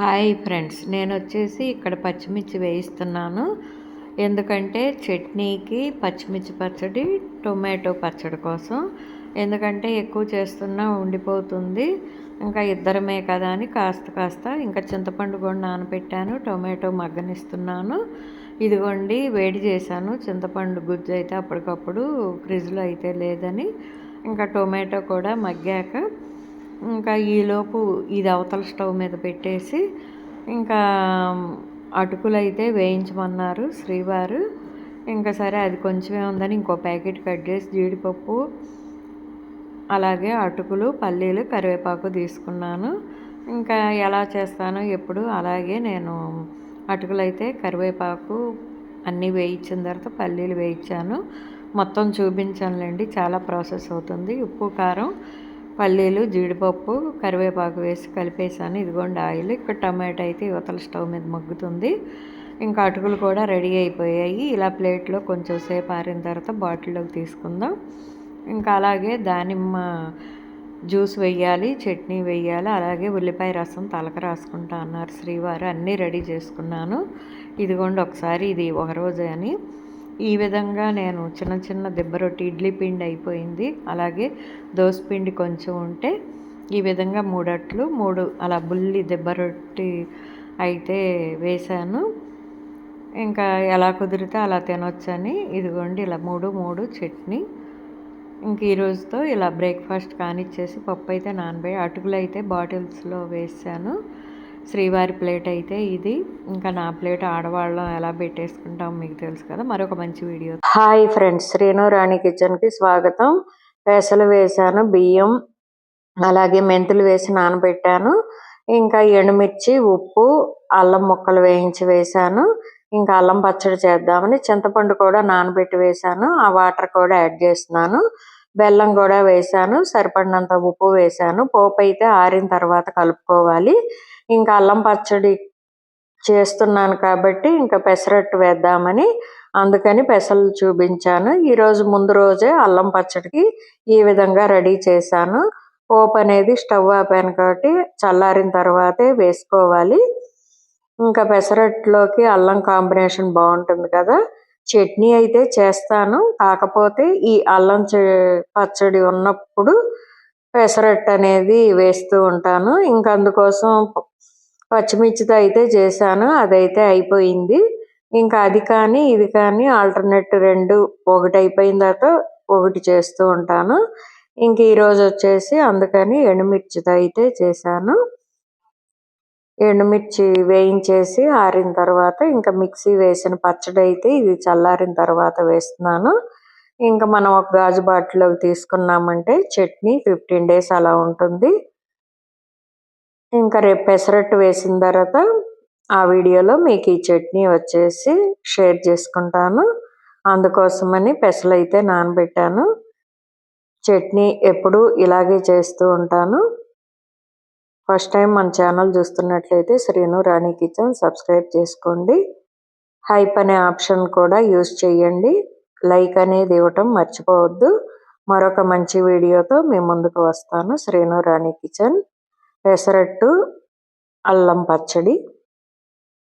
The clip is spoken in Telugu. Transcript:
హాయ్ ఫ్రెండ్స్ నేను వచ్చేసి ఇక్కడ పచ్చిమిర్చి వేయిస్తున్నాను. ఎందుకంటే చట్నీకి పచ్చిమిర్చి పచ్చడి టొమాటో పచ్చడి కోసం. ఎందుకంటే ఎక్కువ చేస్తున్నా ఉండిపోతుంది. ఇంకా ఇద్దరమే కదా అని కాస్త కాస్త ఇంకా చింతపండు కూడా నానబెట్టాను టొమాటో మగ్గనిస్తున్నాను. ఇదిగోండి వేడి చేశాను. చింతపండు గుజ్జు అయితే అప్పటికప్పుడు ఫ్రిడ్జ్లో అయితే లేదని. ఇంకా టొమాటో కూడా మగ్గాక ఇంకా ఈలోపు ఇది అవతల స్టవ్ మీద పెట్టేసి ఇంకా అటుకులు అయితే వేయించమన్నారు శ్రీవారు. ఇంకా సరే అది కొంచెమే ఉందని ఇంకో ప్యాకెట్ కట్ చేసి జీడిపప్పు అలాగే అటుకులు పల్లీలు కరివేపాకు తీసుకున్నాను. ఇంకా ఎలా చేస్తానో ఎప్పుడు అలాగే నేను అటుకులు అయితే కరివేపాకు అన్నీ వేయించిన తర్వాత పల్లీలు వేయించాను. మొత్తం చూపించానులేండి చాలా ప్రాసెస్ అవుతుంది. ఉప్పు కారం పల్లీలు జీడిపప్పు కరివేపాకు వేసి కలిపేసాను ఇదిగోండి ఆయిల్. ఇక్కడ టమాటో అయితే యువతల స్టవ్ మీద మగ్గుతుంది. ఇంకా అటుకులు కూడా రెడీ అయిపోయాయి. ఇలా ప్లేట్లో కొంచెం సేపు ఆరిన తర్వాత బాటిల్లోకి తీసుకుందాం. ఇంకా అలాగే దానిమ్మ జ్యూస్ వెయ్యాలి చట్నీ వెయ్యాలి అలాగే ఉల్లిపాయ రసం తలక రాసుకుంటా అన్నారు శ్రీవారు. అన్నీ రెడీ చేసుకున్నాను. ఇదిగోండి ఒకసారి ఇది ఒక రోజు అని. ఈ విధంగా నేను చిన్న చిన్న దెబ్బ రొట్టి ఇడ్లీ పిండి అయిపోయింది. అలాగే పిండి కొంచెం ఉంటే ఈ విధంగా మూడట్లు మూడు అలా బుల్లి దెబ్బ రొట్టి అయితే వేశాను. ఇంకా ఎలా కుదిరితే అలా తినొచ్చని ఇదిగోండి ఇలా మూడు మూడు చట్నీ. ఇంక ఈరోజుతో ఇలా బ్రేక్ఫాస్ట్ కానిచ్చేసి పప్పు అయితే నానబెట్టి అటుకులు అయితే బాటిల్స్లో వేసాను. శ్రీవారి ప్లేట్ అయితే ఇది. ఇంకా నా ప్లేట్ ఆడవాళ్ళం ఎలా పెట్టేసుకుంటాం మీకు తెలుసు కదా. మరొక మంచి video. Hi friends Srinu Rani కిచెన్కి స్వాగతం. పెసలు వేసాను బియ్యం అలాగే మెంతులు వేసి నానబెట్టాను. ఇంకా ఎండుమిర్చి ఉప్పు అల్లం ముక్కలు వేయించి వేసాను ఇంకా అల్లం పచ్చడి చేద్దామని చింతపండు కూడా నానబెట్టి వేసాను ఆ వాటర్ కూడా యాడ్ చేస్తున్నాను. బెల్లం కూడా వేసాను సరిపడినంత ఉప్పు వేసాను పోపు అయితే ఆరిన తర్వాత కలుపుకోవాలి. ఇంకా అల్లం పచ్చడి చేస్తున్నాను కాబట్టి ఇంకా పెసరట్టు వేద్దామని అందుకని పెసలు చూపించాను. ఈరోజు ముందు రోజే అల్లం పచ్చడికి ఈ విధంగా రెడీ చేశాను. పోపు అనేది స్టవ్ ఆపాను కాబట్టి చల్లారిన తర్వాతే వేసుకోవాలి. ఇంకా పెసరట్టులోకి అల్లం కాంబినేషన్ బాగుంటుంది కదా. చట్నీ అయితే చేస్తాను. కాకపోతే ఈ అల్లం పచ్చడి ఉన్నప్పుడు పెసరట్టు అనేది వేస్తూ ఉంటాను. ఇంకా అందుకోసం పచ్చిమిర్చితో అయితే చేశాను. అదైతే అయిపోయింది. ఇంకా అది కానీ ఇది కానీ ఆల్టర్నేట్ రెండు ఒకటి అయిపోయిన తర్వాత ఒకటి చేస్తూ ఉంటాను. ఇంక ఈరోజు వచ్చేసి అందుకని ఎండుమిర్చితో అయితే చేశాను. ఎండుమిర్చి వేయించేసి ఆరిన తర్వాత ఇంకా మిక్సీ వేసిన పచ్చడి అయితే ఇది చల్లారిన తర్వాత వేస్తున్నాను. ఇంకా మనం ఒక గాజు బాటిల్లోకి తీసుకున్నామంటే చట్నీ ఫిఫ్టీన్ డేస్ అలా ఉంటుంది. ఇంకా రేపు పెసరట్టు వేసిన తర్వాత ఆ వీడియోలో మీకు ఈ చట్నీ వచ్చేసి షేర్ చేసుకుంటాను. అందుకోసమని పెసలు అయితే నానబెట్టాను. చట్నీ ఎప్పుడు ఇలాగే చేస్తూ ఉంటాను. ఫస్ట్ టైం మన ఛానల్ చూస్తున్నట్లయితే శ్రీను రాణి కిచెన్ సబ్స్క్రైబ్ చేసుకోండి. హైప్ అనే ఆప్షన్ కూడా యూజ్ చేయండి. లైక్ అనేది ఇవ్వటం మర్చిపోవద్దు. మరొక మంచి వీడియోతో మీ ముందుకు వస్తాను. శ్రీను రాణి కిచెన్. పెసరట్టు అల్లం పచ్చడి.